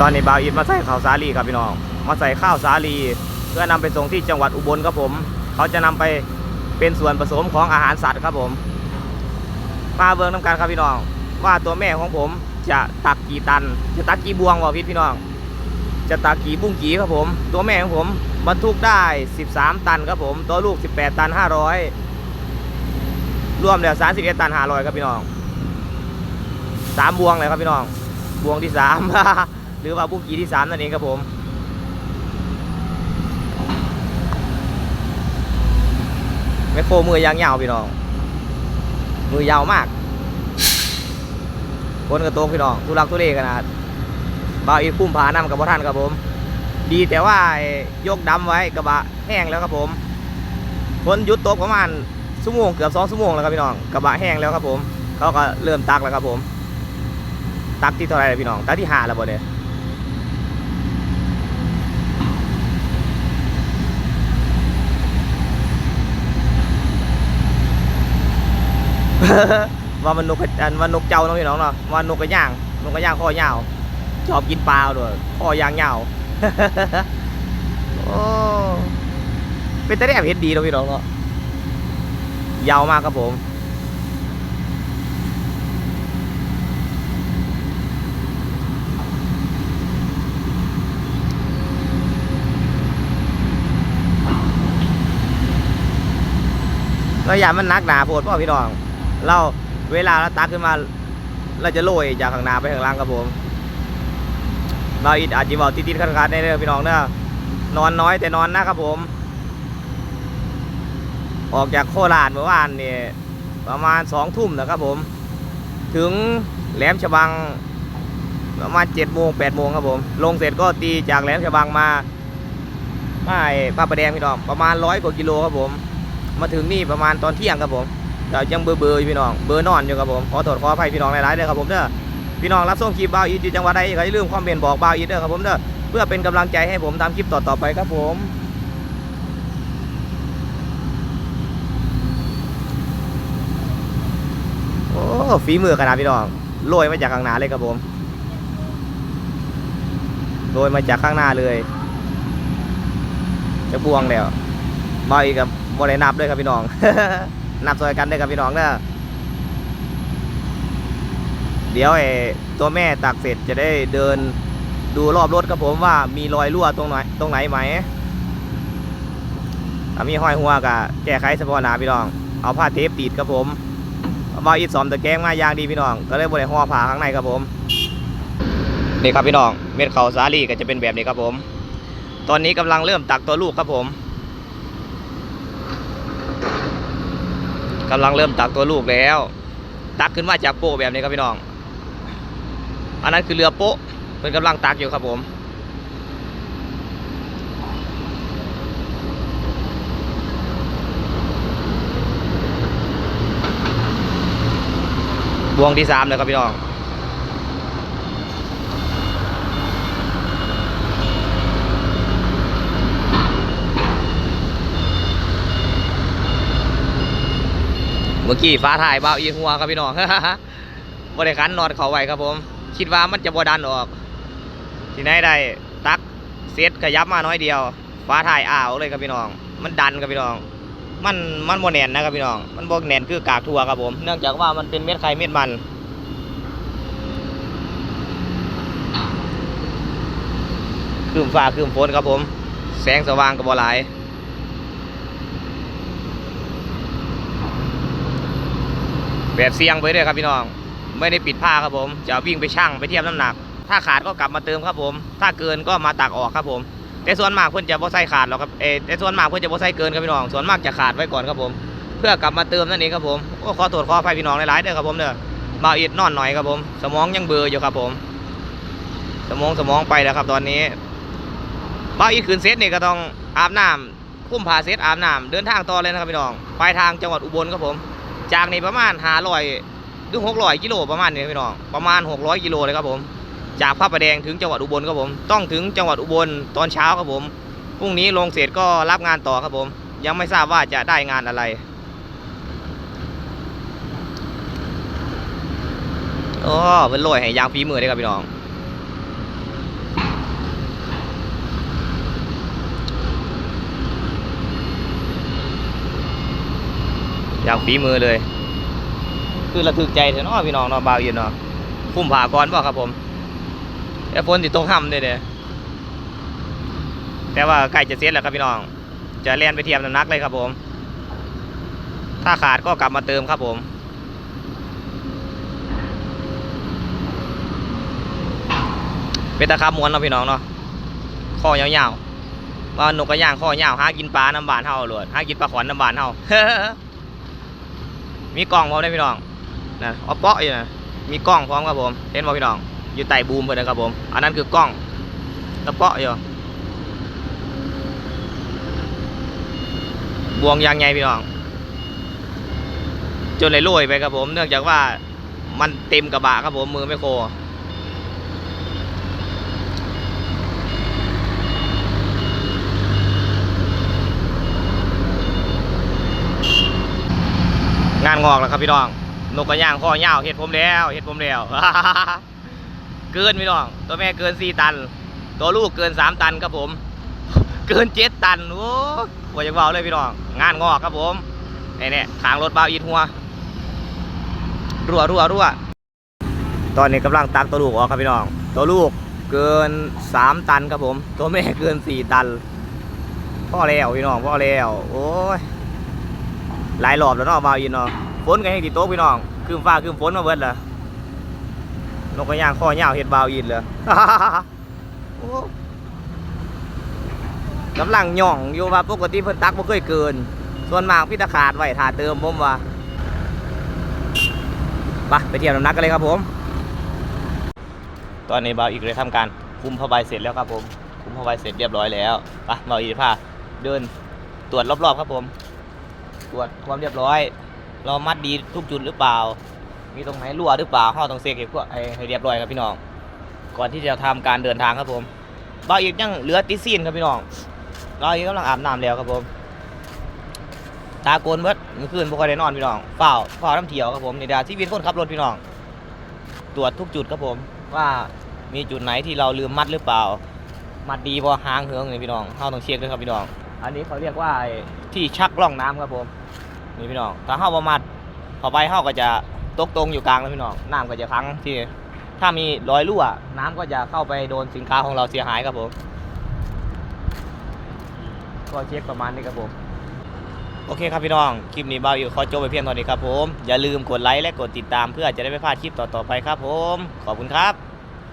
ตอนนี้บาวอิดมาใส่ข้าวสาลีครับพี่น้อง มาใส่ข้าวสาลี เพื่อนำไปส่งที่จังหวัดอุบลครับผม เขาจะนำไปเป็นส่วนผสมของอาหารสัตว์ครับผม มาเบิ่งน้ำกันครับพี่น้อง ว่าตัวแม่ของผมจะตักกี่ตัน จะตักกี่บวงวะพี่พี่น้อง จะตักกี่บุ้งกี่ครับผม ตัวแม่ของผมบรรทุกได้ 13 ตันครับผม ตัวลูก 18 ตัน 500 รวมแล้ว31ตัน500ครับพี่น้องสามบวงเลยครับพี่น้อง บวงที่สาม หรือว่าบุกีที่สามนั่นเองครับผมแมคโครมือยางยาวพี่น้อง มือยาวมากคนกระโตกพี่น้องทุลักทุเลขนาดบ่าวอีกพุ่มผานำกับพ่ท่านครับผม ดีแต่ว่ายกดำไว้กระบะแห้งแล้วครับผมฝนหยุดตกประมาณชั่วโมงเกือบสองชั่วโมงแล้วครับพี่น้องกระบะแห้งแล้วครับผมเขาก็เริ่มตักแล้วครับผม ตักที่เท่าไหรล่ะพี่น้องตักที่หาแล้วบ่เนี่ย ว่ามันนกอันว่านกเจ้าเนาะพี่น้องเนาะว่านกกระย่างนกกระย่างคอยาวชอบกินปลาด้วยคอยางยาวโอ้เป็นต่ได้แอบเห็นดีเนาะพี่น้องเนาะยาวมากครับผมราอยากมันนักหนาโพดเปล่าพี่น้อง เราเวลาเราตักขึ้นมา เราจะโรยจากข้างหน้าไปข้างล่างครับผมเราอิดอาจจะบอกติดๆขัดๆในเรื่องพี่น้องเนอะนอนน้อยแต่นอนนะครับผม ออกจากโคราชเมื่อวานเนี่ยประมาณสองทุ่มนะครับผม ถึงแหลมฉบังประมาณเจ็ดโมงแปดโมงครับผม ลงเสร็จก็ตีจากแหลมฉบังมาไม่พระประแดงพี่น้องประมาณร้อยกว่ากิโลครับผม มาถึงนี่ประมาณตอนเที่ยงครับผม แต่ยังเบอร์เบอร์อยู่พี่น้อง เบอร์นอนอยู่ครับผม ขอโทษขออภัยพี่น้องหลายๆเลยครับผมเด้อ พี่น้องรับส่งคลิปบ่าวอีทอยู่จังหวัดใดก็อย่าลืมคอมเมนต์บอกบ่าวอีทเด้อครับผมเด้อ เพื่อเป็นกำลังใจให้ผมทำคลิปต่อๆไปครับผมโอ้ฝีมือขนาดพี่น้องโรยมาจากข้างหน้าเลยครับผมโรยมาจากข้างหน้าเลย จะพวงแล้วบ่าวอีทกับบรินับด้วยครับพี่น้อง นับซอยกันได้ครับพี่น้องเด้อเดี๋ยวไอ้ตัวแม่ตักเสร็จจะได้เดินดูรอบรถครับผมว่ามีรอยรั่วตรงไหนตรงไหนไหมถ้ามีห้อยหัวกะแก้ไขเฉพาะหนาพี่น้อง เอาผ้าเทปติดครับผมมาอีกสอมตะแกงมาอย่างดีพี่น้อง ก็เลยบริห่อผ้าข้างในครับผม นี่ครับพี่น้อง เม็ดเขาสาลีก็จะเป็นแบบนี้ครับผม ตอนนี้กำลังเริ่มตักตัวลูกครับผม กำลังเริ่มตักตัวลูกแล้ว ตักขึ้นมาจากโป๊ะแบบนี้ครับพี่น้อง อันนั้นคือเรือโป๊ะเป็นกำลังตักอยู่ครับผมบวงที่สามเลยครับพี่น้อง มื่อกี้ฟ้าถ่ายเบาอีหัวครับพี่น้องบริการนอนเขาไว้ครับผม คิดว่ามันจะบดันออก ที่ไหนได้ตักเซตขยับมาน้อยเดียว ฟ้าถ่ายอ้าวเลยครับพี่น้อง มันดันครับพี่น้อง มันมันโมแนนนะครับพี่น้อง มันบกแนนคือกากทั่วครับผม เนื่องจากว่ามันเป็นเม็ดไข่เม็ดมันคืมฟ้าคืมฝนครับผม แสงสว่างกับบอหลาย แบบเสียงไปด้วยครับพี่น้อง ไม่ได้ปิดผ้าครับผม จะวิ่งไปชั่งไปเทียบน้ำหนัก ถ้าขาดก็กลับมาเติมครับผม ถ้าเกินก็มาตักออกครับผม แต่ส่วนมากเพื่อนจะบ่ใส่ขาดหรอกครับเอแต่ส่วนมากเพื่อนจะบ่ใส่เกินครับพี่น้อง ส่วนมากจะขาดไว้ก่อนครับผม เพื่อกลับมาเติมนั่นเองครับผมโอ้ขอโทษขออภัยพี่น้องหลายๆเด้อครับผมเด้อมาอิดนอนหน่อยครับผม สมองยังเบลออยู่ครับผม สมองสมองไปแล้วครับตอนนี้บ้าอีกคืนเซตนี่ก็ต้องอาบน้ำคุ้มผ้าเซตอาบน้ำเดินทางต่อเลยนะครับพี่น้องปลายทางจังหวัดอุบลครับผม จากนี่ประมาณหาลอยถึงหกร้อยกิโลประมาณนี้พี่น้องประมาณหกร้อยกิโลเลยครับผม จากพระประแดงถึงจังหวัดอุบลครับผม ต้องถึงจังหวัดอุบลตอนเช้าครับผมพรุ่งนี้ลงเสร็จก็รับงานต่อครับผม ยังไม่ทราบว่าจะได้งานอะไร โอ้เป็นลอยให้ยางฝีมือเลยครับพี่น้อง อย่างฝีมือเลย คือระทึกใจเถอะเนาะพี่น้องเนาะบาวอยู่เนาะพุ่มผ่าก่อนบ่ครับผมแต่ฝนติดตกห่ำเด้เด้แต่ว่าใกล้จะเสร็จแล้วครับพี่น้อง จะเลียนไปเทียมน้ำหนักเลยครับผม ถ้าขาดก็กลับมาเติมครับผมเป็นตะคาบม้วนเนาะพี่น้องเนาะข้อยาวๆว่านกกระย่างข้อยาวหากินปลาน้ำบานเฮาโลวดหากินปลาขอนน้ำบานเฮา มีกล้องพร้อมได้พี่น้องนะออปเปาะอยู่นะมีกล้องพร้อมครับผมเห็นบ่พี่น้องอยู่ใต้บูมเพิ่นนะครับผมอันนั้นคือกล้องตะเปาะอยู่บวงยางไงพี่น้องจนเลยโรยไปครับผม เนื่องจากว่ามันเต็มกระบะครับผมมือไม่โค งอกแล้วครับพี่น้อง นกกระย่างข้อยาวเห็ดผมแล้วเห็ดผมแล้วเกินพี่น้อง ตัวแม่เกินสี่ตัน ตัวลูกเกินสามตันครับผม เกินเจ็ดตันโอ้ว่าอย่างเบาเลยพี่น้อง งานงอกครับผมนี่เนี่ยขางรถเบาอีดหัวรั่วรั่วรั่วตอนนี้กำลังตักตัวลูกออกครับพี่น้อง ตัวลูกเกินสามตันครับผม ตัวแม่เกินสี่ตันพ่อแล้วพี่น้องพ่อแล้วโอ้ยหลายรอบแล้วเนาะบาอินเนาะ ฝนก็ให้ติดโต๊ะพี่น้องคืมฟ้าคืมฝนมาเบิดละนกกระย่างข้อยาวเห็ดบาวอินเลยกำลังย่องอยู่ว่าปกติเพิ่นตักบ่เคยเกิน ส่วนมากพี่ตะขาดไว้ถาเติมผมว่าไปไปเที่ยวน้ำหนักกันเลยครับผม ตอนนี้บาวอีกเลยทำการคุมผ้าใบเสร็จแล้วครับผม คุมผ้าใบเสร็จเรียบร้อยแล้วไปบาวอีกพาเดินตรวจรอบๆครับผม ตรวจความเรียบร้อย เรามัดดีทุกจุดหรือเปล่า มีตรงไหนรั่วหรือเปล่าห้อต้องเซ็กให้พวกให้ให้เรียบร้อยครับพี่น้อง ก่อนที่จะทำการเดินทางครับผมบาอีกยังเหลือติซีนครับพี่น้องเราอีกกำลังอาบน้ำแล้วครับผม ตาโกนเบิดมื่อคืนบ่ค่อยได้นอนพี่น้องเปล่าเปล่าน้ำเที่ยวครับผมในดาที่วินคนขับรถพี่น้อง ตรวจทุกจุดครับผม ว่ามีจุดไหนที่เราลืมมัดหรือเปล่า มัดดีบ่หางเหืองเลยพี่น้องเราต้องเช็คด้วยครับพี่น้อง อันนี้เขาเรียกว่าที่ชักล่องน้ำครับผม นี่พี่น้อง ถ้าเข้าประมาทพอไปเข้าก็จะตกตรงอยู่กลางแล้วพี่น้อง น้ำก็จะค้างที่ ถ้ามีรอยรั่ว น้ำก็จะเข้าไปโดนสินค้าของเราเสียหายครับผม ก็เช็คประมาณนี้ครับผม โอเคครับพี่น้อง คลิปนี้บ่าวอยู่ขอจบไปเพียงเท่านี้ครับผม อย่าลืมกดไลค์และกดติดตามเพื่อจะได้ไม่พลาดคลิปต่อๆไปครับผม ขอบคุณครับ